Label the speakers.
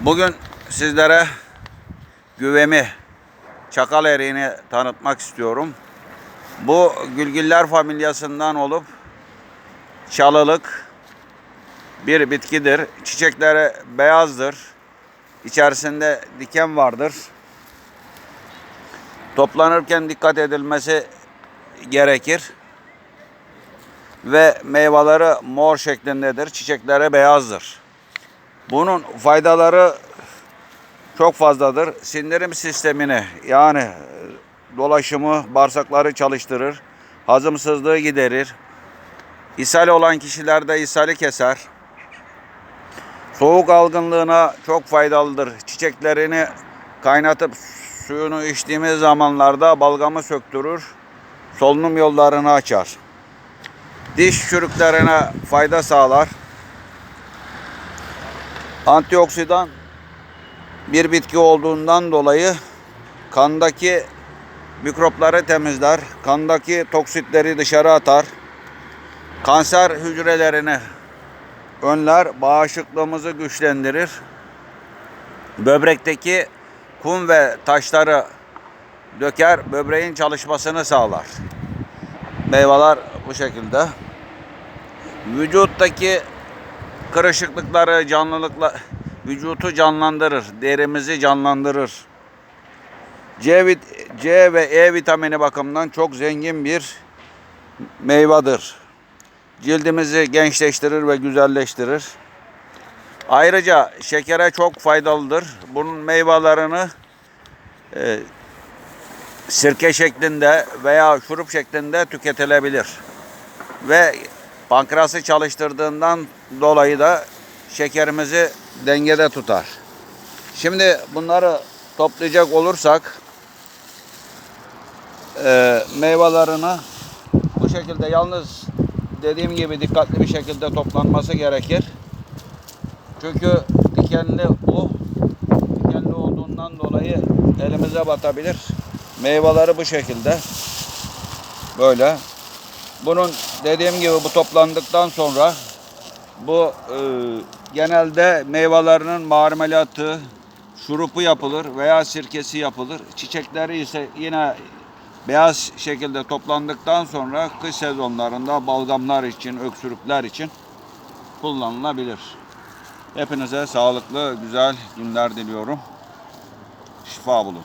Speaker 1: Bugün sizlere güvemi, çakal eriğini tanıtmak istiyorum. Bu gülgiller familyasından olup çalılık bir bitkidir. Çiçekleri beyazdır. İçerisinde diken vardır. Toplanırken dikkat edilmesi gerekir. Ve meyveleri mor şeklindedir. Çiçekleri beyazdır. Bunun faydaları çok fazladır. Sindirim sistemini yani e, dolaşımı, bağırsakları çalıştırır. Hazımsızlığı giderir. İshal olan kişilerde ishali keser. Soğuk algınlığına çok faydalıdır. Çiçeklerini kaynatıp suyunu içtiğimiz zamanlarda balgamı söktürür. Solunum yollarını açar. Diş çürüklerine fayda sağlar. Antioksidan bir bitki olduğundan dolayı kandaki mikropları temizler, kandaki toksitleri dışarı atar, kanser hücrelerini önler, bağışıklığımızı güçlendirir, böbrekteki kum ve taşları döker, böbreğin çalışmasını sağlar. Meyveler bu şekilde. Vücuttaki kırışıklıkları, canlılıkla vücutu canlandırır, derimizi canlandırır. C, C ve E vitamini bakımından çok zengin bir meyvedir. Cildimizi gençleştirir ve güzelleştirir. Ayrıca şekere çok faydalıdır. Bunun meyvelerini e, sirke şeklinde veya şurup şeklinde tüketilebilir. Ve pankreası çalıştırdığından dolayı da şekerimizi dengede tutar. Şimdi bunları toplayacak olursak e, meyvelerini bu şekilde yalnız dediğim gibi dikkatli bir şekilde toplanması gerekir. Çünkü dikenli bu dikenli olduğundan dolayı elimize batabilir. Meyveleri bu şekilde. Böyle. Bunun dediğim gibi bu toplandıktan sonra bu e, genelde meyvelerinin marmelatı, şurupu yapılır veya sirkesi yapılır. Çiçekleri ise yine beyaz şekilde toplandıktan sonra kış sezonlarında balgamlar için, öksürükler için kullanılabilir. Hepinize sağlıklı, güzel günler diliyorum. Şifa bulun.